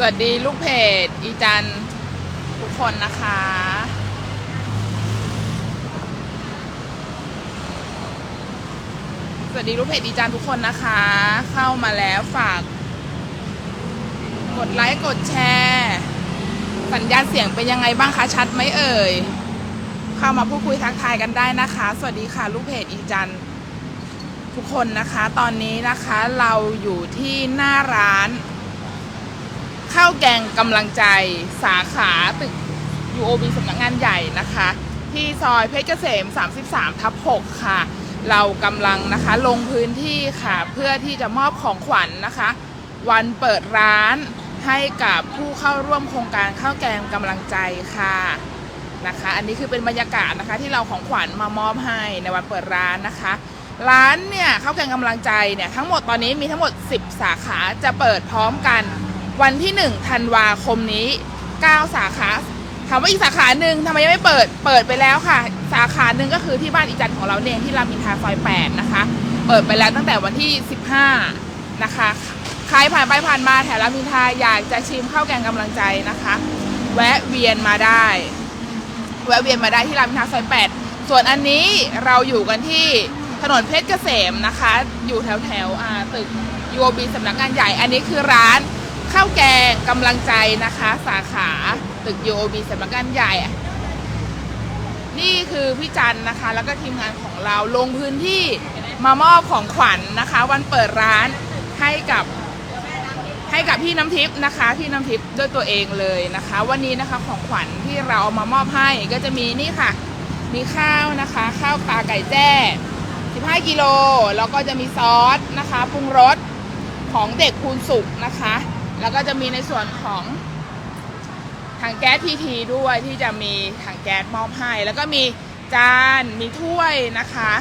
สวัสดีลูกเพจอีจันทุกคนนะคะ สวัสดีลูกเพจอีจันทุกคนนะคะ เข้ามาแล้วฝาก กดไลค์กดแชร์ สัญญาณเสียงเป็นยังไงบ้างคะชัดไหมเอ่ย เข้ามาพูดคุยทักทายกันได้นะคะ สวัสดีค่ะ ลูกเพจอีจันทุกคนนะคะ ตอนนี้นะคะเราอยู่ที่หน้าร้าน ข้าวแกงกำลังใจสาขาตึก UOB สำนักงานใหญ่นะคะ ที่ซอยเพชรเกษม 33 ทับ 6 ค่ะ เรากำลังนะคะลงพื้นที่ค่ะ เพื่อที่จะมอบของขวัญนะคะ วันเปิดร้านให้กับผู้เข้าร่วมโครงการข้าวแกงกำลังใจค่ะนะคะ อันนี้คือเป็นบรรยากาศนะคะที่เราของขวัญมามอบให้ในวันเปิดร้านนะคะ ร้านเนี่ยข้าวแกงกำลังใจเนี่ยทั้งหมดตอนนี้มีทั้งหมด 10 สาขาจะเปิดพร้อมกัน วันที่ 1 ธันวาคมนี้ 9 สาขา ถามว่าอีกสาขาหนึ่งทำไมยังไม่เปิด เปิดไปแล้วค่ะ สาขาหนึ่งก็คือที่บ้านอีจันของเราเองที่รามินทาซอย 8 นะคะ เปิดไปแล้วตั้งแต่วันที่ 15 นะคะ ใครผ่านไปผ่านมาแถวรามินทาอยากจะชิมข้าวแกงกำลังใจนะคะ แวะเวียนมาได้ แวะเวียนมาได้ที่รามินทาซอย 8 ส่วนอันนี้เราอยู่กันที่ถนนเพชรเกษมนะคะ อยู่แถวแถวๆอ่าตึก UOB สำนักงานใหญ่ อันนี้คือร้าน ข้าวแกงกำลังใจนะคะ สาขาตึก UOB สำนักงานใหญ่ นี่คือพี่จันนะคะ แล้วก็ทีมงานของเราลงพื้นที่มามอบของขวัญนะคะ วันเปิดร้านให้กับให้กับพี่น้ำทิพย์นะคะพี่น้ำทิพย์ด้วยตัวเองเลยนะคะ วันนี้นะคะของขวัญที่เราเอามามอบให้ก็จะมีนี่ค่ะ มีข้าวนะคะ ข้าวปลาไก่แจ้ 15 กิโลแล้วก็จะมีซอสนะคะปรุงรสของเด็กคูณสุกนะคะ แล้วก็จะมีในส่วนของถังแก๊สพีทีด้วยที่จะมีถังแก๊สมอบให้ แล้วก็มีจานมีถ้วยนะคะ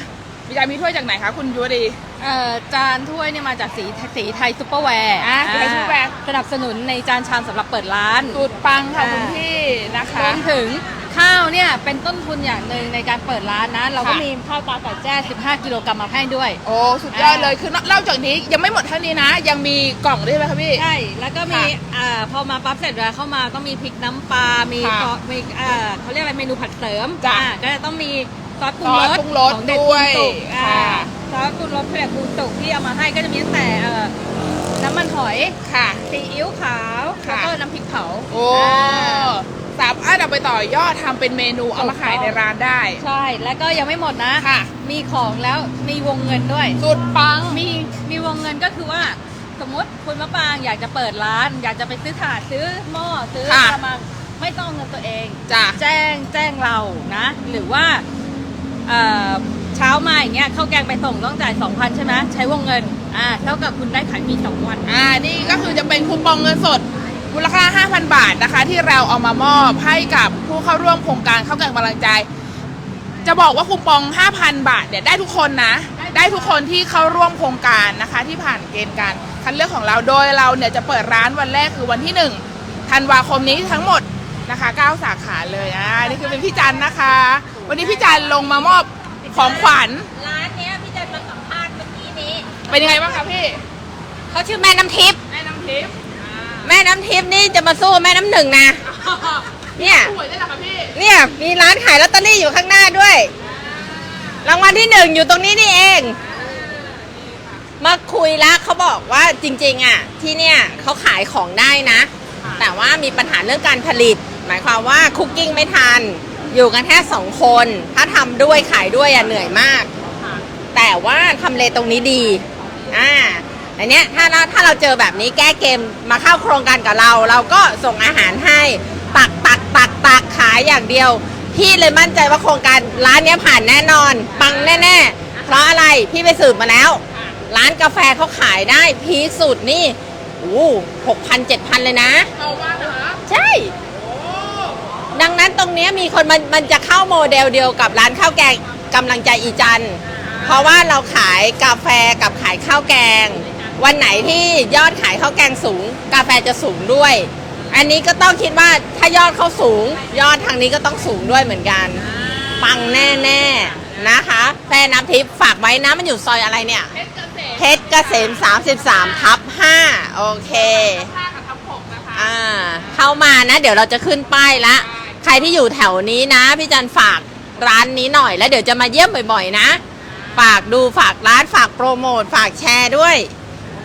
มีจานมีถ้วยจากไหนคะคุณยุวดี เอ่อจานถ้วยเนี่ยมาจากสีสีไทยซุปเปอร์แวร์อ่าสีไทยซุปเปอร์แวร์ สนับสนุนในจานชามสำหรับเปิดร้าน สูตรปังค่ะอ่าคุณพี่นะคะรวมถึง ข้าวเนี่ยเป็นต้นทุนอย่างหนึ่งในการเปิดร้านนะ เราก็ค่ะ มีข้าวปลาไก่แจ้ 15 กิโลกรัมมาให้ด้วย โอ้สุดยอดเลยคือนอกจากนี้ยังไม่หมดเท่านี้นะ ยังมีกล่องด้วยไหมคะพี่ ใช่ แล้วก็มีค่ะอ่าพอมาปั๊บเสร็จเวลาเข้ามาต้องมีพริกน้ำปลา มีค่ะซอสมีอ่าเขาเรียกอะไรเมนูผัดเสริมจ้ะอ่าก็จะต้องมีซอสปรุงซอรสสปรุงรสของเด็กด้วยปรุงสุกอ่าค่ะ ซอสปรุงรสเด็กปรุงสุกที่เอามาให้ก็จะมีตั้งแต่เอ่อน้ำมันหอยค่ะ ซีอิ๊วขาวค่ะแล้วก็น้ำพริกเผาโอ้อ่า สามารถเอาไปต่อยอดทำเป็นเมนูเอามาขายในร้านได้ ใช่ แล้วก็ยังไม่หมดนะ ค่ะ มีของแล้วมีวงเงินด้วย สุดปัง มีมีวงเงินก็คือว่า สมมติคุณมะปรางอยากจะเปิดร้าน อยากจะไปซื้อถาดซื้อหม้อซื้อค่ะกระมังไม่ต้องเอาเงินตัวเอง จ้ะ แจ้งแจ้งเรานะ หรือว่าเอ่อเช้ามาอย่างเงี้ยข้าวแกงไปส่งต้องจ่าย2,000ใช่ไหมใช้วงเงินอ่าเท่ากับคุณได้ขายฟรี2วัน อ่า นี่ก็คือจะเป็นคูปองเงินสด มูลค่า 5,000 บาทนะคะ ที่เราเอามามอบให้กับผู้เข้าร่วมโครงการเข้าวแกงกำลังใจ จะบอกว่าคูปอง 5,000 บาทเนี่ยได้ทุกคนนะ ได้ทุกคนที่เข้าร่วมโครงการนะคะ ที่ผ่านเกณฑ์การคัดเลือกของเราโดยเราเนี่ยจะเปิดร้านวันแรกคือวันที่ 1 ธันวาคมนี้ทั้งหมดนะคะ 9 สาขาเลยอ่านี่คือเป็นพี่จันนะคะ วันนี้พี่จันลงมามอบของขวัญร้านเนี้ยพี่จันมาสัมภาษณ์เมื่อกี้นี้ เป็นยังไงบ้างคะพี่ เขาชื่อแม่น้ำทิพย์แม่น้ำทิพย์ แม่น้ำทิพย์นี่จะมาสู้แม่น้ำหนึ่งนะ เนี่ยสวยได้เหรอคะพี่ เนี่ย มีร้านขายลอตเตอรี่อยู่ข้างหน้าด้วย รางวัลที่หนึ่งอยู่ตรงนี้นี่เอง มาคุยแล้วเขาบอกว่าจริงๆอะ ที่เนี่ยเขาขายของได้นะ แต่ว่ามีปัญหาเรื่องการผลิต หมายความว่าคุกกิ้งไม่ทัน อยู่กันแค่สองคน ถ้าทำด้วยขายด้วยอะเหนื่อยมาก แต่ว่าทำเลตรงนี้ดี อ่า อันเนี้ยถ้าเราถ้าเราเจอแบบนี้แก้เกมมาเข้าโครงการกับเรา เราก็ส่งอาหารให้ตักตักตักตักขายอย่างเดียว พี่เลยมั่นใจว่าโครงการร้านเนี้ยผ่านแน่นอน ปังแน่ๆ เพราะอะไรพี่ไปสืบมาแล้ว ร้านกาแฟเขาขายได้พีคสุดนี่โอ้หกพันเจ็ดพันเลยนะ เอาว่านะคะใช่ ดังนั้นตรงเนี้ยมีคนมันมันจะเข้าโมเดลเดียวกับร้านข้าวแกงกำลังใจอีจันทร์เพราะว่าเราขายกาแฟกับขายข้าวแกง วันไหนที่ยอดขายข้าวแกงสูง กาแฟจะสูงด้วย อันนี้ก็ต้องคิดว่าถ้ายอดเขาสูง ยอดทางนี้ก็ต้องสูงด้วยเหมือนกัน ปังแน่ๆนะคะแฟนน้ำทิพย์ฝากไว้นะมันอยู่ซอยอะไรเนี่ยเพชรเกษมเพชรเกษม33ทับ5โอเคห้ากับทับหกนะคะอ่าเข้ามานะ เดี๋ยวเราจะขึ้นป้ายละ ใครที่อยู่แถวนี้นะ พี่จันฝากร้านนี้หน่อยแล้วเดี๋ยวจะมาเยี่ยมบ่อยๆนะ ฝากดูฝากร้านฝากโปรโมท ฝากแชร์ด้วย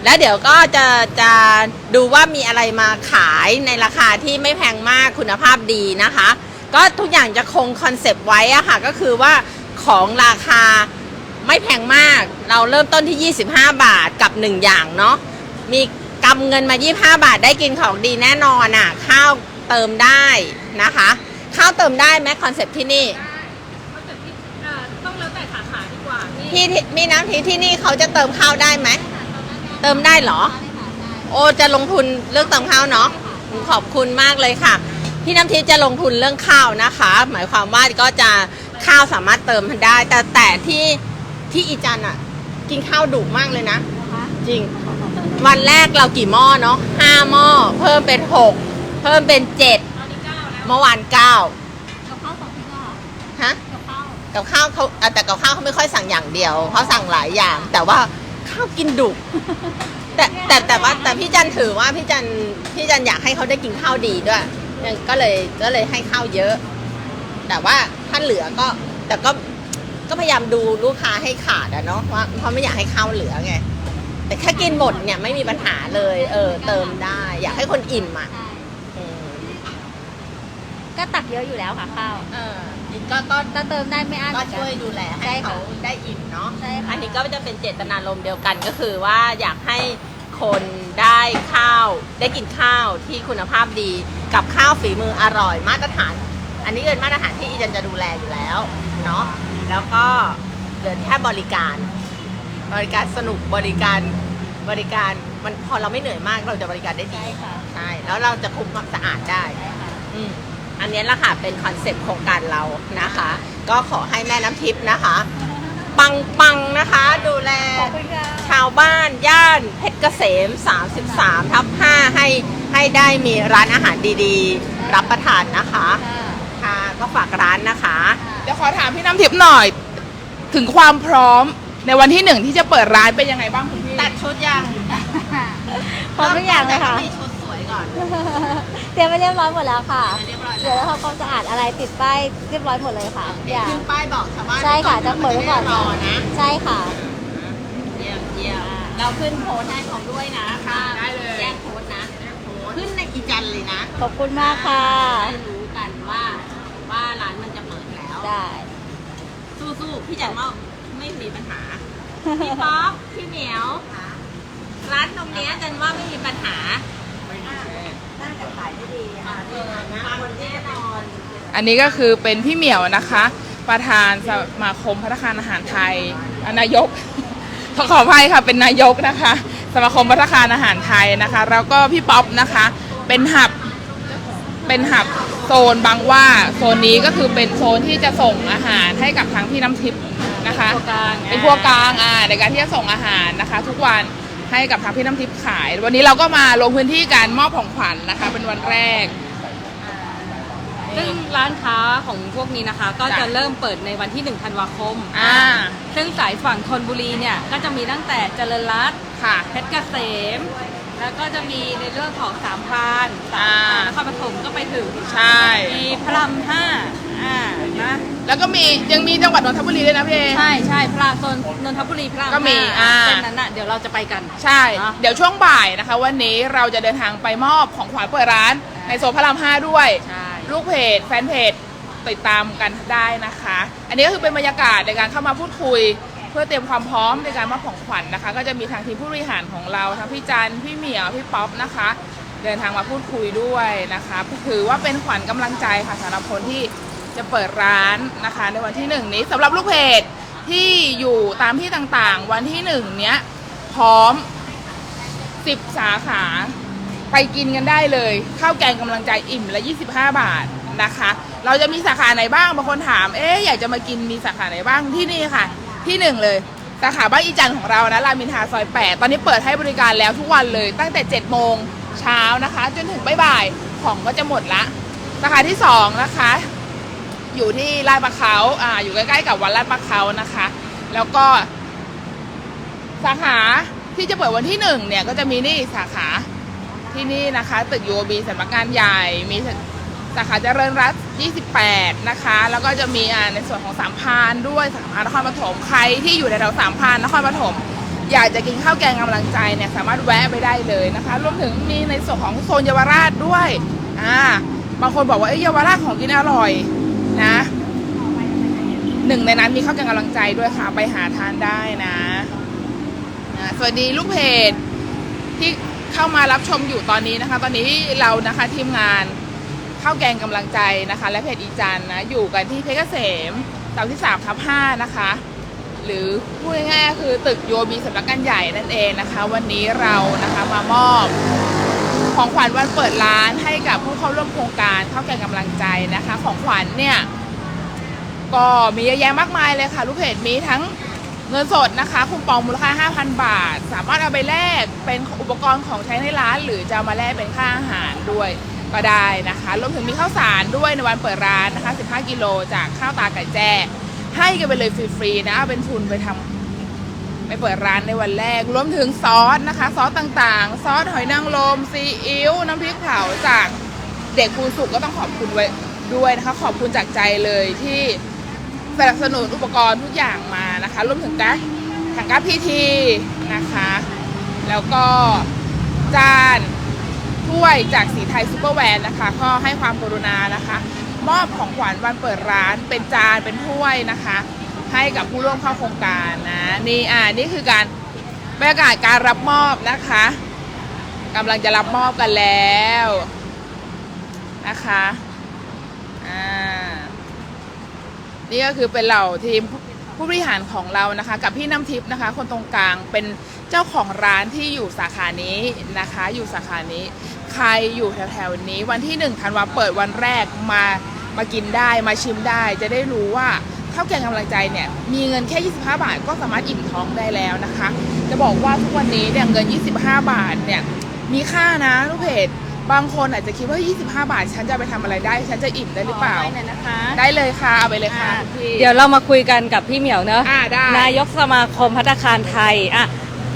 แล้วเดี๋ยวก็จะจะดูว่ามีอะไรมาขายในราคาที่ไม่แพงมากคุณภาพดีนะคะ ก็ทุกอย่างจะคงคอนเซปต์ไว้อะค่ะ ก็คือว่าของราคาไม่แพงมาก เราเริ่มต้นที่ 25 บาทกับ 1 อย่างเนาะมีกำเงินมา 25 บาทได้กินของดีแน่นอนอะ ข้าวเติมได้นะคะ ข้าวเติมได้ไหมคอนเซปต์ที่นี่ก็จะที่เอ่อต้องแล้วแต่สาขาดีกว่าที่พี่ที่มีน้ำทิพย์ที่นี่เขาจะเติมข้าวได้ไหม เติมได้เหรอ โอ้จะลงทุนเรื่องเติมข้าวเนาะขอบคุณมากเลยค่ะ พี่น้ำทิพย์จะลงทุนเรื่องข้าวนะคะ หมายความว่าก็จะข้าวสามารถเติมได้ แต่แต่ที่ที่อีจันอะกินข้าวดุมากเลยนะ จริง วันแรกเรากี่หม้อเนาะห้าหม้อเพิ่มเป็นหกเพิ่มเป็นเจ็ดเมื่อวานเก้ากับข้าวสองที่ก็ฮะกับข้าวกับข้าวเขาอะแต่กับข้าวเขาไม่ค่อยสั่งอย่างเดียวเขาสั่งหลายอย่าง แต่ว่า ข้าวกินดุแต่แต่แต่ว่าแต่พี่จันถือว่าพี่จันพี่จันอยากให้เขาได้กินข้าวดีด้วยยังก็เลยก็เลยให้ข้าวเยอะ แต่ว่าถ้าเหลือก็ แต่ก็ก็พยายามดูลูกค้าให้ขาดอะเนาะว่าเพราะไม่อยากให้ข้าวเหลือไงแต่ถ้ากินหมดเนี่ยไม่มีปัญหาเลย เออ เติมได้ อยากให้คนอิ่มอะใช่อืมก็ตักเยอะอยู่แล้วค่ะข้าว เออ ก็ก็ถ้าเติมได้ไม่อั้นเหก็มือนกันช่วยดูแลให้ใช่ค่ะเขาได้อิ่มเนาะใช่ค่ะอันนี้ก็จะเป็นเจตนารมณ์เดียวกันก็คือว่าอยากให้คนได้ข้าว ได้กินข้าวที่คุณภาพดีกับข้าวฝีมืออร่อยมาตรฐาน อันนี้เป็นมาตรฐานที่อีจันจะดูแลอยู่แล้วเนาะแล้วก็เหลือแค่บริการ บริการสนุกบริการบริการมันพอเราไม่เหนื่อยมากเราจะบริการได้ดีใช่ค่ะใช่แล้วเราจะคุมความสะอาดได้อืม อันนี้แหละค่ะเป็นคอนเซปต์โครงการเรานะคะ ก็ขอให้แม่น้ำทิพย์นะคะ ปังปังๆนะคะ ดูแลขอบคุณค่ะชาวบ้านย่านเพชรเกษม 33 ทับ 5 ให้ให้ได้มีร้านอาหารดีๆ รับประทานนะคะค่ะค่ะก็ฝากร้านนะคะ เดี๋ยวขอถามพี่น้ำทิพย์หน่อย ถึงความพร้อมในวันที่หนึ่งที่จะเปิดร้านเป็นยังไงบ้างคุณพี่ตัดชุดยังพร้อมทุกอย่างเลยค่ะ มีชุดสวยก่อน เตรียมไปเรียบร้อยหมดแล้วค่ะ เรียบร้อยเดี๋ยวเราทำความสะอาดอะไรติดป้ายเรียบร้อยหมดเลยค่ะทุกอย่าง ขึ้นป้ายบอกชาวบ้านใช่ค่ะจะเปิดไว้ก่อน รอนะ ใช่ค่ะ เยี่ยมเยี่ยมเราขึ้นโพสต์ให้เขาด้วยนะค่ะได้เลยแยกโพสต์นะ ขึ้นในอีจันเลยนะขอบคุณมากค่ะ ได้รู้กันว่าว่าร้านมันจะเปิดแล้ว ได้ สู้ๆพี่จันว่าไม่มีปัญหา พี่ป๊อปพี่เหมียว ร้านตรงเนี้ยจันว่าไม่มีปัญหาน่าจะขายได้ดีค่ะปังแน่นอนอันนี้ก็คือเป็นพี่เหมียวนะคะ ประธานสมาคมพัฒนาคารอาหารไทยอะนายก ขอขออภัยค่ะเป็นนายกนะคะ สมาคมพัฒนาคารอาหารไทยนะคะ แล้วก็พี่ป๊อปนะคะ เป็นหับเป็นหับโซนบางหว่าโซนนี้ก็คือเป็นโซนที่จะส่งอาหารให้กับทางพี่น้ำทิพย์นะคะครัวกลางเป็นครัวกลางอ่าในการที่จะส่งอาหารนะคะ ทุกวัน ให้กับทางพี่น้ำทิพย์ขาย วันนี้เราก็มาลงพื้นที่การมอบของขวัญนะคะ เป็นวันแรก ซึ่งร้านค้าของพวกนี้นะคะ ก็จ้ะ จะเริ่มเปิดในวันที่1ธันวาคม อ่าซึ่งสายฝั่งธนบุรีเนี่ย ก็จะมีตั้งแต่เจริญรัตน์ค่ะ เพชรเกษม แล้วก็จะมีในเรื่องของสามพรานสาอ่ามนครปฐมก็ไปถึงใช่ มีพระรามห้า อ่านะแล้วก็มียังมีจังหวัดนนทบุรีด้วยนะพี่เอ ใช่ใช่พระรามโซนนนทบุรีพระรามก็มีห้าอ่า เส้นนั้นน่ะเดี๋ยวเราจะไปกัน ใช่ เนอะเดี๋ยวช่วงบ่ายนะคะ วันนี้เราจะเดินทางไปมอบของขวัญเปิดร้านในโซนพระรามห้าด้วย ใช่ ลูกเพจแฟนเพจติดตามกันได้นะคะ อันนี้ก็คือเป็นบรรยากาศในการเข้ามาพูดคุย เพื่อเตรียมความพร้อมในการมอบของขวัญนะคะ ก็จะมีทางทีมผู้บริหารของเราทั้งพี่จันพี่เหมียวพี่ป๊อปนะคะ เดินทางมาพูดคุยด้วยนะคะถือว่าเป็นขวัญกำลังใจค่ะสำหรับคนที่ จะเปิดร้านนะคะในวันที่หนึ่งนี้สำหรับลูกเพจที่อยู่ตามที่ต่างๆ วันที่หนึ่งเนี้ยพร้อมสิบสาขาไปกินกันได้เลยข้าวแกงกำลังใจอิ่มละ 25 บาทนะคะ เราจะมีสาขาไหนบ้างบางคนถามเอ๊ะอยากจะมากินมีสาขาไหนบ้างที่นี่ค่ะ ที่หนึ่งเลยสาขาบ้านอีจันของเรานะรามินทราซอย 8 ตอนนี้เปิดให้บริการแล้วทุกวันเลยตั้งแต่ 7 โมงเช้านะคะ จนถึงบ่ายๆของก็จะหมดละสาขาที่ 2 นะคะ อยู่ที่ลาดปะเขาอ่า อยู่ใกล้ๆกับวัดลาดปะเขานะคะ แล้วก็ สาขาที่จะเปิดวันที่หนึ่งเนี่ย ก็จะมีนี่สาขาที่นี่นะคะ ตึก UOB สำนักงานใหญ่ มีสาขาเจริญรัตน์28 นะคะ แล้วก็จะมีในส่วนของสามพานด้วยสามพานนครปฐมใครที่อยู่ในแถวสามพานนครปฐมอยากจะกินข้าวแกงกำลังใจเนี่ยสามารถแวะไปได้เลยนะคะ รวมถึงมีในส่วนของโซนเยาวราชด้วย อ่า บางคนบอกว่าเอ้ยเยาวราชของกินอร่อย นะหนึ่งในนั้นมีข้าวแกงกำลังใจด้วยค่ะ ไปหาทานได้นะอ่าสวัสดีลูกเพจที่เข้ามารับชมอยู่ตอนนี้นะคะ ตอนนี้เรานะคะทีมงานข้าวแกงกำลังใจนะคะ และเพจอีจันนะ อยู่กันที่เพชรเกษมเสาที่สามทับห้านะคะ หรือพูดง่ายๆคือตึกโยบีสำนักงานใหญ่นั่นเองนะคะ วันนี้เรานะคะมามอบ ของขวัญวันเปิดร้านให้กับผู้เข้าร่วมโครงการเข้าแกงกำลังใจนะคะ ของขวัญเนี่ยก็มีเยอะแยะมากมายเลยค่ะลูกเพจมีทั้งเงินสดนะคะคูปองมูลค่า 5,000 บาท สามารถเอาไปแลกเป็นอุปกรณ์ของใช้ในร้าน หรือจะามาแลกเป็นค่าอาหารด้วยก็ได้นะคะรวมถึงมีข้าวสารด้วยในวันเปิดร้านนะคะ 15 กิโลจากข้าวตาไก่แจ้ให้กันไปเลยฟรีๆนะเอาเป็นทุนไปทำ ไปเปิดร้านในวันแรก รวมถึงซอสนะคะ ซอสต่างๆ ซอสหอยนางรมซีอิ๊วน้ำพริกเผาจากเด็กคูณสุกก็ต้องขอบคุณไว้ด้วยนะคะ ขอบคุณจากใจเลยที่สนับสนุนอุปกรณ์ทุกอย่างมานะคะ รวมถึงก๊าซถังก๊าซพีทีนะคะ แล้วก็จานถ้วยจากสีไทยซูเปอร์แวนนะคะก็ให้ความกรุณานะคะ มอบของขวัญวันเปิดร้านเป็นจานเป็นถ้วยนะคะ ให้กับผู้ร่วมเข้าโครงการนะนี่อ่านี่คือการบรรยากาศการรับมอบนะคะกำลังจะรับมอบกันแล้วนะคะอ่านี่ก็คือเป็นเหล่าทีมผู้บริหารของเรานะคะ กับพี่น้ำทิพย์นะคะ คนตรงกลางเป็นเจ้าของร้านที่อยู่สาขานี้นะคะ อยู่สาขานี้ ใครอยู่แถวๆนี้ วันที่หนึ่งธันวาเปิดวันแรกมามากินได้มาชิมได้ จะได้รู้ว่า ข้าวแกงกำลังใจเนี่ยมีเงินแค่ 25 บาท ก็สามารถอิ่มท้องได้แล้วนะคะ จะบอกว่าทุกวันนี้เนี่ยเงิน 25 บาทเนี่ยมีค่านะลูกเพจบางคนอาจจะคิดว่า 25 บาท ฉันจะเอาไปทำอะไรได้ ฉันจะอิ่มได้หรือเปล่าขอให้หน่อยนะคะ ได้เลยค่ะเอาไปเลยค่ะอ่าคุณพี่ เดี๋ยวเรามาคุยกันกับพี่เหมียวเนอะอ่าได้นายกสมาคมพัตตาคารไทยอะ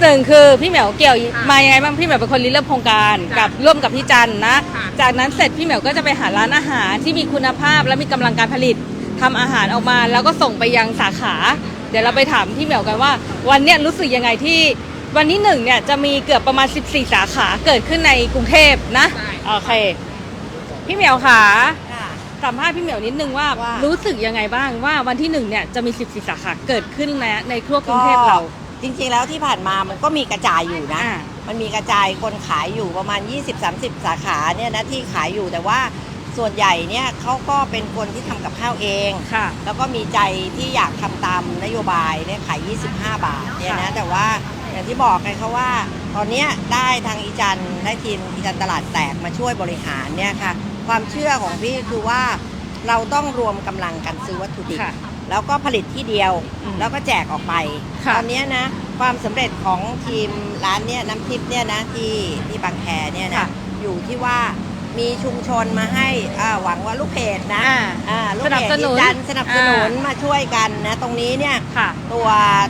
หนึ่งคือพี่เหมียวเกี่ยวค่ะมายังไงบ้างพี่เหมียวเป็นคนริเริ่มโครงการจ้ะกับร่วมกับพี่จันนะ ค่ะจากนั้นเสร็จพี่เหมียวก็จะไปหาร้านอาหารที่มีคุณภาพและมีกำลังการผลิต ทำอาหารออกมาแล้วก็ส่งไปยังสาขา เดี๋ยวเราไปถามพี่เหมียวกันว่า วันเนี้ยรู้สึกยังไงที่วันที่หนึ่งเนี่ยจะมีเกือบประมาณ 14 สาขาเกิดขึ้นในกรุงเทพนะใช่โอเค พี่เหมียวค่ะค่ะสัมภาษณ์พี่เหมียวนิดนึงว่าว่ารู้สึกยังไงบ้างว่าวันที่หนึ่งเนี่ยจะมี 14 สาขาเกิดขึ้นในในทั่วกรุงเทพเรา จริงๆแล้วที่ผ่านมามันก็มีกระจายอยู่นะ อ่ามันมีกระจายคนขายอยู่ประมาณ 20-30 สาขาเนี่ยนะที่ขายอยู่แต่ว่า ส่วนใหญ่เนี่ยเขาก็เป็นคนที่ทำกับข้าวเอง ค่ะ แล้วก็มีใจที่อยากทำตามนโยบายเนี่ยขาย 25 บาทเนี่ยนะค่ะแต่ว่าอย่างที่บอกไงเขาว่า ตอนเนี้ยได้ทางอีจันได้ทีมอีจันตลาดแตกมาช่วยบริหารเนี่ยค่ะ ความเชื่อของพี่คือว่าเราต้องรวมกำลังกันซื้อวัตถุดิบ ค่ะ แล้วก็ผลิตที่เดียวอืมแล้วก็แจกออกไป ค่ะ ตอนเนี้ยนะ ความสำเร็จของทีมร้านเนี่ยน้ำทิพย์เนี่ยนะที่ที่บางแคเนี่ยนะค่ะอยู่ที่ว่า มีชุมชนมาให้อ่าหวังว่าลูกเพจนะอ่าอ่าลูกสนับเพจสนุนอีจันสนับสนุนอ่าม มาช่วยกันนะ ตรงนี้เนี่ย ค่ะ ตัว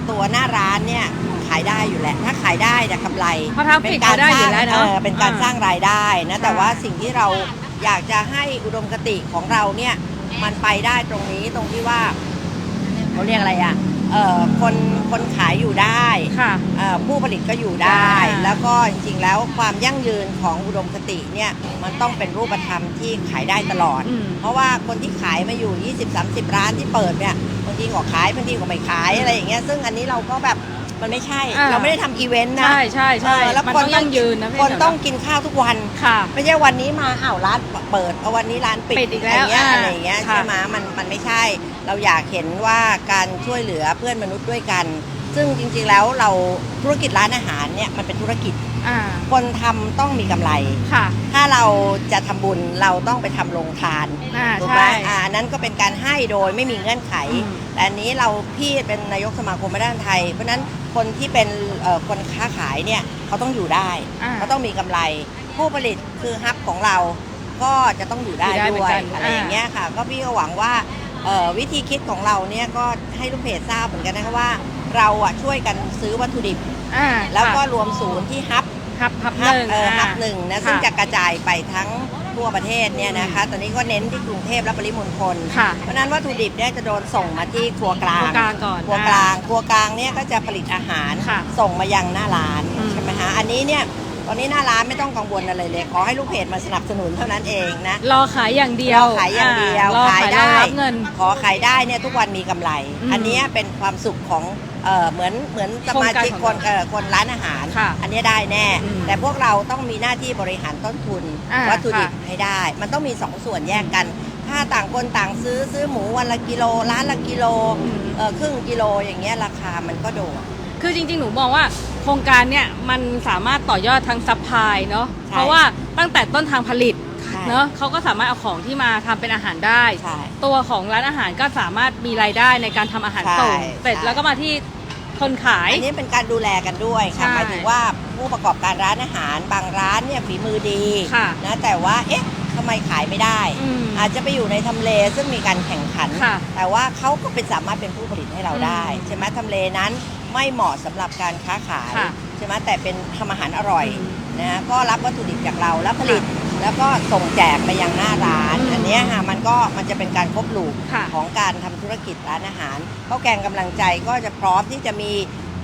ตัวหน้าร้านเนี่ยขายได้อยู่แหละ ถ้าขายได้จะกำไรเพราะทราฟฟิกเขาได้อยู่แล้วเนอะออเป็นการอ่าสร้างรายได้นะแต่ค่ะว่าสิ่งที่เราอยากจะให้อุดมคติของเราเนี่ย มันไปได้ตรงนี้ตรงที่ว่าเขาเรียกอะไรอะ เออคนคนขายอยู่ได้ค่ะ เอ่อผู้ผลิตก็อยู่ได้ได้แล้วก็จริงๆแล้วความยั่งยืนของอุดมคติเนี่ยมันต้องเป็นรูปธรรมที่ขายได้ตลอด อืม เพราะว่าคนที่ขายมาอยู่ 20-30 ร้านที่เปิดเนี่ยบางทีก็ขายบางทีก็ไม่ขายอะไรอย่างเงี้ยซึ่งอันนี้เราก็แบบมันไม่ใช่ อ่า เราไม่ได้ทำอีเวนต์นะใช่ใช่ใช่เออแล้วมันคนต้องยั่งยืนนะพี่คนเหมียวต้องกินข้าวทุกวัน ค่ะ ไม่ใช่วันนี้มาอ้าวร้านเปิดเอาวันนี้ร้านปิดปิดอีกแล้วย่างเงี้ยอ่าอะไรอย่างเงี้ยค่ะ ใช่ไหมมันมันไม่ใช่ เราอยากเห็นว่าการช่วยเหลือเพื่อนมนุษย์ด้วยกัน ซึ่งจริงๆแล้วเราธุรกิจร้านอาหารเนี่ยมันเป็นธุรกิจ อ่าคนทำต้องมีกำไร ค่ะถ้าเราจะทำบุญเราต้องไปทำโรงทานอ่าถูกไหมใช่อ่าอันนั้นก็เป็นการให้โดยไม่มีเงื่อนไข อืม แต่อันนี้เราพี่เป็นนายกสมาคมแม่ด้านไทย เพราะฉะนั้นคนที่เป็นเอ่อคนค้าขายเนี่ยเขาต้องอยู่ได้ อ่าเขาต้องมีกำไรผู้ผลิตคือฮับของเราก็จะต้องอยู่ได้อยู่ได้เหมืด้อวนยกันอะไรอย่างเงี้ยค่ะ ก็พี่ก็หวังว่าเอ่อ วิธีคิดของเราเนี่ยก็ให้ลูกเพจทราบเหมือนกันนะคะว่าเราอะช่วยกันซื้อวัตถุดิบ อ่าแล้วก็ค่ะรวมศูนย์ที่ฮับฮับฮับหฮับนึ่งเอออ่าฮับหนึ่งนะซึ่งค่ะจะกระจายไปทั้งทั่วประเทศเนี่ยนะคะ ตอนนี้ก็เน้นที่กรุงเทพและปริมณฑล ค่ะ เพราะฉะนั้นวัตถุดิบเนี่ยจะโดนส่งมาที่ครัวกลางครัวกลางก่อนครัวกลางครัวกลางเนี่ยก็จะผลิตอาหารค่ะส่งมายังหน้าร้านอืมใช่ไหมฮะอันนี้เนี่ย ตอนนี้หน้าร้านไม่ต้องกังวลอะไรเลย ขอให้ลูกเพจมาสนับสนุนเท่านั้นเองนะรอขายอย่างเดียวรอขายอย่างเดียวรอขายขายได้รอรับเงิน ขอขายได้เนี่ยทุกวันมีกำไรอืมอันเนี้ยเป็นความสุขของเออเหมือนเหมือนสมาชิกโคครงนการของเราเอ่อคนร้านอาหารค่ะอันเนี้ยได้แน่อืมแต่พวกเราต้องมีหน้าที่บริหารต้นทุนอ่าวัตถุดิบค่ะให้ได้ มันต้องมีสองส่วนแยกกัน ถ้าต่างคนต่างซื้อซื้อหมูวันละกิโลร้านละกิโลอืมเออครึ่งกิโลอย่างเงี้ยราคามันก็โดดคือจริงๆ หนูมองว่าโครงการเนี่ยมันสามารถต่อยอดทางซัพพลายเนาะใช่เพราะว่าตั้งแต่ต้นทางผลิตใช่เนาะเขาก็สามารถเอาของที่มาทำเป็นอาหารได้ ใช่ตัวของร้านอาหารก็สามารถมีรายได้ในการทำอาหารส่งใช่เสร็จใช่ แล้วก็มาที่คนขาย อันนี้เป็นการดูแลกันด้วยค่ะใช่หมายถึงว่าผู้ประกอบการร้านอาหารบางร้านเนี่ยฝีมือดีค่ะนะแต่ว่าเอ๊ะทำไมขายไม่ได้ อืมอาจจะไปอยู่ในทำเลซึ่งมีการแข่งขัน ค่ะแต่ว่าเขาก็เป็นสามารถเป็นผู้ผลิตให้เราได้ อืมใช่ไหมทำเลนั้น ไม่เหมาะสำหรับการค้าขายค่ะใช่ไหมแต่เป็นทำอาหารอร่อยอืมนะก็รับวัตถุดิบจากเราแล้วผลิต แล้วก็ส่งแจกไปยังหน้าร้าน อืมอันเนี้ยค่ะมันก็มันจะเป็นการครบลูกค่ะ ของการทำธุรกิจร้านอาหารข้าวแกงกำลังใจก็จะพร้อมที่จะมี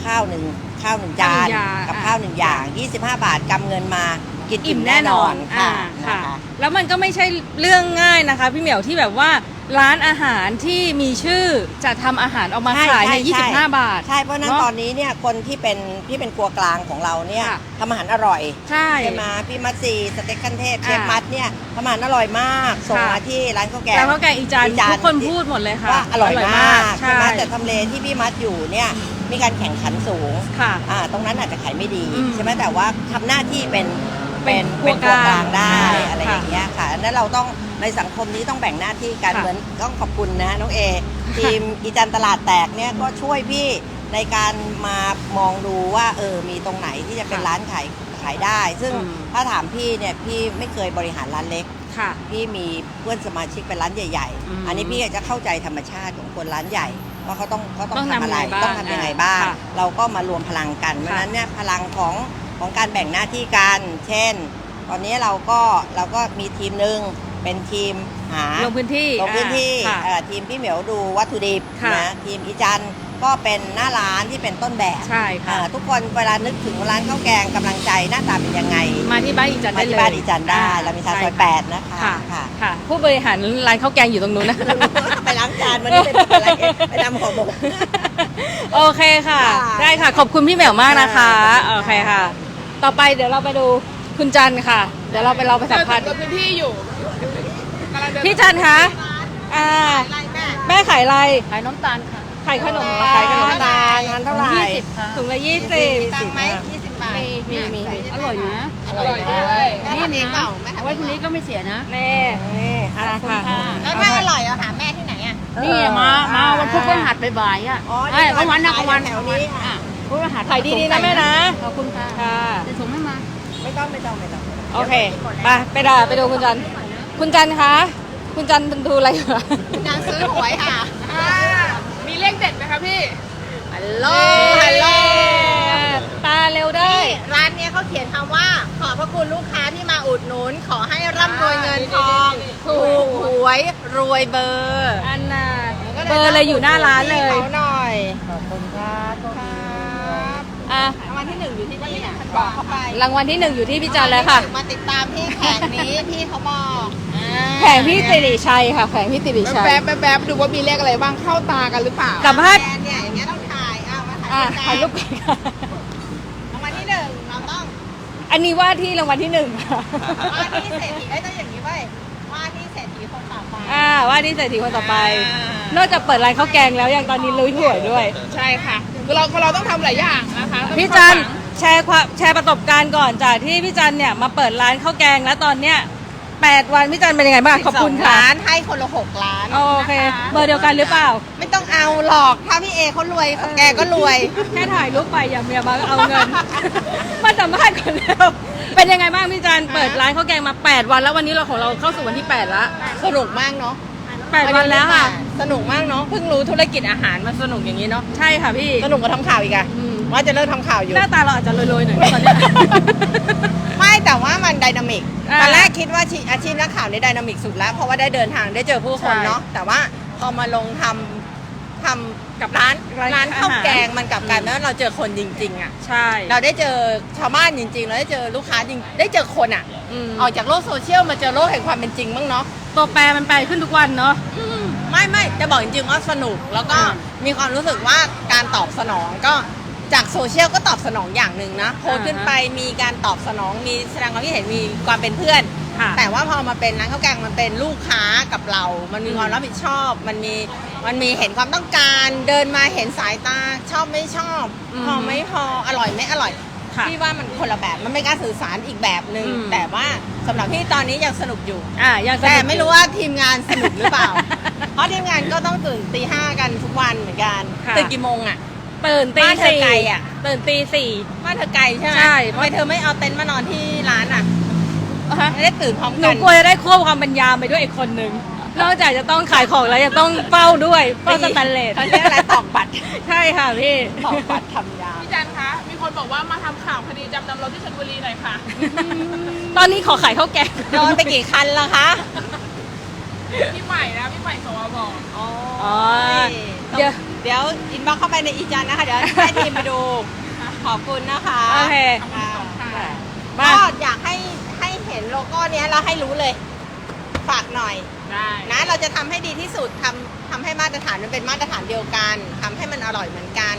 ข้าวหนึ่งข้าวหนึ่งจานข้าวหนึ่งอย่างกับอะข้าวหนึ่งอย่าง 25 บาทกำเงินมากินอิ่อิ่มมแน่แน่นนออนนอ่าค่ะค่ะ นะคะ แล้วมันก็ไม่ใช่เรื่องง่ายนะคะ พี่เหมียวที่แบบว่า ร้านอาหารที่มีชื่อจะทำอาหารออกมาใช่ขายใน ใช่ใช่ 25 บาท ใช่เพราะฉะนั้นเนอะตอนนี้เนี่ยคนที่เป็นที่เป็นครัวกลางของเราเนี่ยค่ะ ทำอาหารอร่อยใช่ ใช่ไหมพี่มัตซีสเต็กขั้นเทพเชฟอ่ามัดเนี่ยทำอาหารอร่อยมากส่งค่ะ มาที่ร้านข้าวแกง แล้วข้าวแกงอีจานอีจาน ทุกคนพูดหมดเลยค่ะว่าอร่อยมากใช่ใช่ไหมแต่ทำเลที่พี่มัดอยู่เนี่ยมีการแข่งขันสูงค่ะ อ่าตรงนั้นอาจจะขายไม่ดีอืม ใช่ไหมแต่ว่าทำหน้าที่เป็น เป็เป็นนเป็นครัวกลางครัวกลางได้อ่าอะไรค่ะอย่างเงี้ยค่ะอันนั้นเราต้องในสังคมนี้ต้องแบ่งหน้าที่กันค่ะเหมือนต้องขอบคุณนะน้องเอทีมอีจันตลาดแตกเนี่ยก็ช่วยพี่ในการมามองดูว่าเออมีตรงไหนที่จะเป็นค่ะร้านขายขายได้ ซึ่งอืมถ้าถามพี่เนี่ยพี่ไม่เคยบริหารร้านเล็กค่ะพี่มีเพื่อนสมาชิกเป็นร้านใหญ่อืมๆอันนี้พี่จะเข้าใจธรรมชาติของคนร้านใหญ่ว่าเขาต้องเขาต้องต้องทำอะไรทำยังไงบ้างต้องทำยังไงบ้างค่ะเราก็มารวมพลังกันเพราะฉะนั้นเนี่ยพลังของ ของการแบ่งหน้าที่กัน เช่น ตอนนี้เราก็เราก็มีทีมหนึ่งเป็นทีมหาลงพื้นที่ลงพื้นที่อ่าเอ่อทีมพี่เหมียวดูวัตถุดิบค่ะ นะทีมอีจันก็เป็นหน้าร้านที่เป็นต้นแบบใช่ค่ะ เอ่อทุกคนเวลานึกถึงร้านข้าวแกงกำลังใจหน้าตาเป็นยังไงมาที่บ้านอีจันมาได้เลยที่บ้านอีจันได้อ่เรามีทางซอยใช่แปดนะคะค่ะค่ะ ค่ะ ผู้บริหารร้านข้าวแกงอยู่ตรงนู้นนะ ไปล้างจานวันนี้เป็นอะไรไปทำห่อหมก โอเคค่ะ ค่ะได้ค่ะ ขอบคุณพี่เหมียวมากนะคะ ค่ะโอเคค่ะ ต่อไปเดี๋ยวเราไปดูคุณจันทร์ค่ะ เดี๋ยวเราไปเราไปสัมภาษณ์เปิดพื้นที่อยู่กำลังเดินพี่จันทร์คะอ่าแม่ขายอะไรขายน้ำตาลค่ะ ขายขนมปังขายขนมปังงานเท่าไหร่ยี่สิบค่ะถุงละยี่สิบตังไหมยี่สิบบาทมีมีอร่อยนะอร่อยด้วยนี่นี่เปล่าเอาไว้พรุ่งนี้ก็ไม่เสียนะแน่นี่อะค่ะแล้วถ้าอร่อยอะหาแม่ที่ไหนอะนี่มามาวันพุธพฤหัสบ่ายๆอะอ๋อไอ้กลางวันนะกลางวันแถวนี้อะ พฤหัสขายดีๆนะแม่นะ ขอบคุณค่ะค่ะจะส่งให้มา ไม่ต้องไม่ต้องไม่ต้องโอเคไปไปด่าไปดูคุณจันทร์คุณจันทร์คะ คุณจันทร์ดูอะไรอยู่คะนางซื้อหวยค่ะอ่ามีเลขเด็ดไหมคะพี่ ฮัลโหล ฮัลโหล ตาเร็วได้ ร้านเนี้ยเขาเขียนคำว่า ขอบพระคุณลูกค้าที่มาอุดหนุน ขอให้ร่ำรวยเงินทอง ถูกหวยรวยเบอร์ อันน่ะเบอร์เลยอยู่หน้าร้านเลยเขาหน่อยอะ รางวัลที่หนึ่งอยู่ที่นี่น่ะบอกเข้าไปรางวัลที่หนึ่งอยู่ที่พี่จันทร์แล้วค่ะ มาติดตามที่แผงนี้ พี่เขาบอกแผงพี่สิริชัยค่ะแผงพี่สิริชัยแป๊บแป๊บแป๊บดูว่ามีเลขอะไรบ้างเข้าตากันหรือเปล่าสัมภาษณ์แฟนเนี่ยอย่างเงี้ยต้องถ่ายอ้าวมาถ่ายอะกันถ่ายรูปก่อนค่ะรางวัลที่หนึ่งเราต้องอันนี้ว่าที่รางวัลที่หนึ่งค่ะว่าที่เศรษฐีเอ้ยต้องอย่างนี้เว้ยว่าที่เศรษฐีคนต่อไปอ่าว่าที่เศรษฐีคนต่อไปอ่านอกจากเปิดร้านข้าวแกงแล้วยังตอนนี้ลุยหวยด้วย ใช่ค่ะ คือเราเราต้องทำหลายอย่างนะคะต้องพี่จันทร์แชร์ความแชร์ประสบการณ์ก่อนจากที่พี่จันทร์เนี่ยมาเปิดร้านข้าวแกงแล้วตอนเนี้ยแปดวันพี่จันทร์เป็นยังไงบ้างขอบคุณ12ค่ะล้านให้คนละหกล้านโอเคเบอร์เดียวกันหรือเปล่า ไม่ต้องเอาหรอกถ้าพี่เอเขารวยแกก็รวย แค่ถ่ายรูปไปอย่าเมียมาเอาเงิน มาสัมภาษณ์ก่อนแล้วเป็นยังไงบ้างพี่จันเปิดร้านข้าวแกงมา 8 วันแล้ววันนี้เราของเราเข้าสู่วันที่8แล้วสนุกมากเนาะ8วันแล้วค่ะ สนุกมากเนาะเพิ่งรู้ธุรกิจอาหารมันสนุกอย่างนี้เนาะใช่ค่ะพี่สนุกกว่าทำข่าวอีกอะอืมว่าจะเลิกทำข่าวอยู่ หน้าตาเราอาจจะโรยๆหน่อยนะตอนเนี้ย ไม่แต่ว่ามันไดนามิกอ่าตอนแรกคิดว่าชีอาชีพนักข่าวในไดนามิกสุดแล้ว เพราะว่าได้เดินทางได้เจอผู้คนใช่เนาะแต่ว่าพอมาลงทำทำกับร้านร้านร้านข้าวอาหาร แกงมันกลับกลายเป็นว่าเราเจอคนจริง ๆอะใช่เราได้เจอชาวบ้านจริงๆเราได้เจอลูกค้าจริงได้เจอคนอะมออกจากโลกโซเชียลมาเจอโลกแห่งความเป็นจริงบ้างเนาะตัวแปรมันแปลขึ้นทุกวันเนาะ ไม่ไม่จะบอกจริงๆว่าสนุกแล้วก็อ่ามีความรู้สึกว่าการตอบสนองก็จากโซเชียลก็ตอบสนองอย่างหนึ่งนะโพสต์ขึ้นไปมีการตอบสนองมีแสดงความคิดเห็นมีความเป็นเพื่อน ค่ะแต่ว่าพอมาเป็นร้านข้าวแกงมันเป็นลูกค้ากับเรา มันมีอืมความรับผิดชอบ มันมีมันมีเห็นความต้องการเดินมาเห็นสายตาชอบไม่ชอบพอไม่พออร่อยไม่อร่อยค่ะพี่ว่ามันคนละแบบมันเป็นการสื่อสารอีกแบบหนึ่งอืม แต่ว่าสำหรับพี่ตอนนี้ยังสนุกอยู่ อ่ายังสนุกแต่ไม่รู้ว่าทีมงานสนุกหรือเปล่าอยู่ เพราะทีมงานก็ต้องตื่นตีห้ากันทุกวันเหมือนกันค่ะ ตื่นกี่โมงอะ ตื่นตีบ้านเธอสี่ไกลอะ ตื่นตีสี่ บ้านเธอไกลใช่ไหมใช่ ทำไมเธอไม่เอาเต็นท์มานอนที่ร้านอะไม่ได้ตื่นพร้อมหกันูนกลัวจะได้ควบความเป็นยามไปด้วยอีกคนนึง นอกจากจะต้องขายของแล้วยังต้องเฝ้าด้วยเฝ้าสแตนเลสเขาเรียกอะไรตอกบัตรใช่ค่ะพี่ตอกบัตรทำยามพี่จันคะ มีคนบอกว่ามาทำข่าวคดีจำนำรถที่ชลบุรีหน่อยค่ะ ตอนนี้ขอขายข้าวแกง โดนไปกี่คันแล้วคะ พี่ใหม่นะพี่ใหม่สวบอ๋อเดี๋ยว เดี๋ยวอินบ็อกเข้าไปในอีจันนะคะ เดี๋ยวให้ทีมไปดู ขอบคุณนะคะโอเค ค่ะมาก็อยากให้ให้เห็นโลโก้เนี้ยแล้วให้รู้เลย ฝากหน่อยได้นะเราจะทำให้ดีที่สุดทำทำให้มาตรฐานมันเป็นมาตรฐานเดียวกันทำให้มันอร่อยเหมือนกัน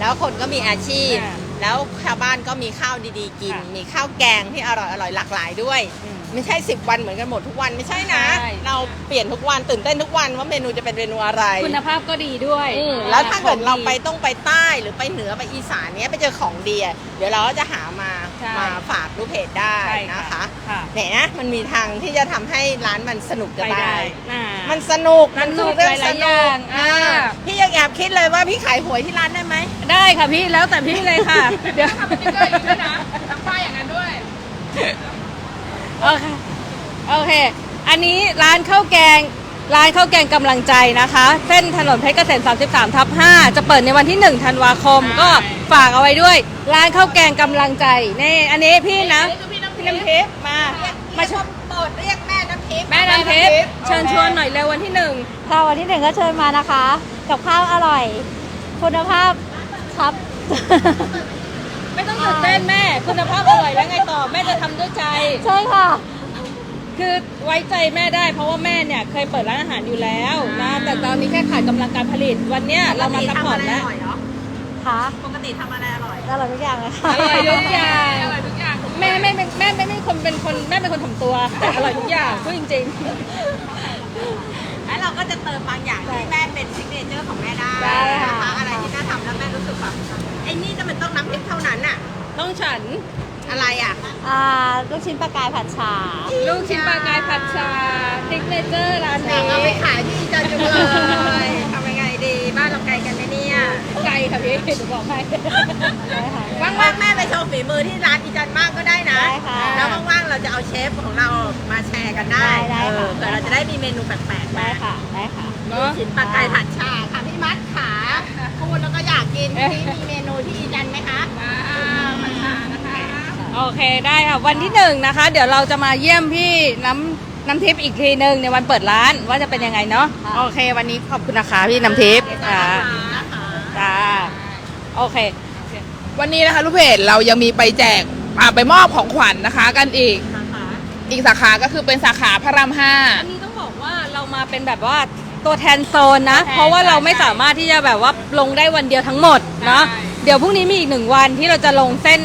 แล้วคนก็มีอาชีพอ่าแล้วชาวบ้านก็มีข้าวดีๆกิน ค่ะมีข้าวแกงที่อร่อยอร่อยหลากหลายด้วย อืม ไม่ใช่ 10 วันเหมือนกันหมดทุกวันไม่ใช่นะ ใช่ เราเปลี่ยนทุกวันตื่นเต้นทุกวันว่าเมนูจะเป็นเมนูอะไร คุณภาพก็ดีด้วยอืมแล้วถ้าเกิดของเราไปต้องไปใต้หรือไปเหนือไปอีสานเนี้ยไปเจอของดีอะเดี๋ยวเราก็จะหามาใช่ มาฝากลูกเพจได้ใช่นะคะค่ะเนี่ยนะมันมีทางที่จะทำให้ร้านมันสนุกจะไปได้ตายอ่า มันสนุกสนุกคือเรื่องหสลายๆอนุย่ากงอ่า อ่าพี่ยังแอบคิดเลยว่าพี่ขายหวยที่ร้านได้ไหมได้ค่ะพี่แล้วแต่พี่เลยค่ะ เดี๋ยวทำสติ๊กเกอร์อีกด้วยนะทำป้ายอย่างนั้นด้วย โอเคโอเค อันนี้ร้านข้าวแกง ร้านข้าวแกงกำลังใจนะคะ เส้นถนนเพชรเกษม33ทับ5จะเปิดในวันที่ 1 ธันวาคมใช่ก็ฝากเอาไว้ด้วย ร้านข้าวแกงกำลังใจนี่อันนี้พี่นะนี่คือพี่น้ำพี่พริกน้ำทิพย์มา มาชมโปรดเรียกแม่น้ำทิพย์แม่น้ำทิพย์เชิญชวนหน่อยเร็ววันที่หนึ่งค่ะวันที่หนึ่งก็เชิญมานะคะ กับข้าวอร่อย คุณภาพครับ ไม่ต้องตื่นเต้นแม่ คุณภาพอร่อยแล้วไงต่อแม่จะทำด้วยใจ ใช่ค่ะ คือไว้ใจแม่ได้ เพราะว่าแม่เนี่ยเคยเปิดร้านอาหารอยู่แล้วนะแต่ตอนนี้แค่ขาดกำลังการผลิตวันเนี้ยเรามาซัพพอร์ตแล้วค่ะปกติทำอะไรอร่อยอร่อยทุกอย่างเลยค่ะอร่อยทุกอย่าง อร่อยทุกอย่างแม่ไม่เป็นแม่ไม่ไม่คนเป็นคนแม่เป็นคนถ่อมตัวแต่อร่อยทุกอย่างพูดจริง แล้วเราก็จะเติมบางอย่างที่แม่เป็นซิกเนเจอร์ของแม่ได้ได้ค่ะ นะคะอะไรที่ ฉัน อะไรอะอ่าลูกชิ้นปลากายผัดฉาลูกชิ้นปลากายผัดชาทิกเนเจอร์ร้านอยานี้กเอาไปขายที่อีจันทร์จังเลยทำยังไงดี บ้านเราไกลกันไหมเนี่ย ไกลค่ะพี่หนูบอกให้ได้ค่ะว่างๆแม่ไปโชว์ฝีมือที่ร้านอีจันทร์มากก็ได้นะได้ค่ะแล้วว่างๆเราจะเอาเชฟของเรามาแชร์กันได้ได้ได้เออค่ะเผื่อเราจะได้มีเมนูแปลกๆได้มาค่ะ ได้ค่ะเนาะชิ้นปลากายผัดชาค่ะพี่มัดขาพูดแล้วก็อยากกินที่มีเมนูที่อีจันทร์ไหมคะผัดชานะคะ โอเคได้ค่ะวันที่หนึ่งนะคะ เดี๋ยวเราจะมาเยี่ยมพี่น้ำน้ำทิพย์อีกทีหนึ่งในวันเปิดร้านว่าจะเป็นยังไงเนาะค่ะโอเค วันนี้ขอบคุณนะคะพี่น้ำทิพย์จ้าจ้าโอเค วันนี้นะคะลูกเพจเรายังมีไปแจกอ่าไปมอบของขวัญนะคะ กันอีก อีกสาขาก็คือเป็นสาขาพระรามห้าอันนี้ต้องบอกว่าเรามาเป็นแบบว่าตัวแทนโซนนะตัวแทนเพราะว่าเราไม่ใช่สามารถที่จะแบบว่าลงได้วันเดียวทั้งหมดเนาะใช่เดี๋ยวพรุ่งนี้มีอีกหนึ่งวันที่เราจะลงเส้น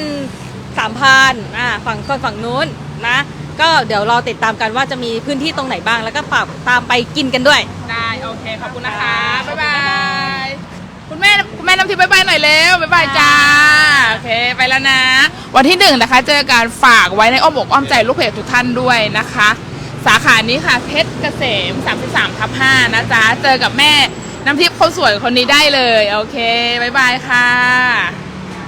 สามพานอ่าฝั่งโซนฝั่งนู้นนะ ก็เดี๋ยวรอติดตามกันว่าจะมีพื้นที่ตรงไหนบ้าง แล้วก็ฝากตามไปกินกันด้วย ได้ โอเค ขอบคุณนะคะ บ๊ายบาย คุณแม่คุณแม่น้ำทิพย์บ๊ายบายหน่อยเร็วบ๊ายบายจ้า โอเค ไปแล้วนะ วันที่หนึ่งนะคะ เจอการฝากไว้ในอ้อมอกอ้อมใจลูกเพจทุกท่านด้วยนะคะ สาขานี้ค่ะ เพชรเกษม 33ทับ5นะจ๊ะ เจอกับแม่น้ำทิพย์คนสวยคนนี้ได้เลย โอเค บ๊ายบายค่ะ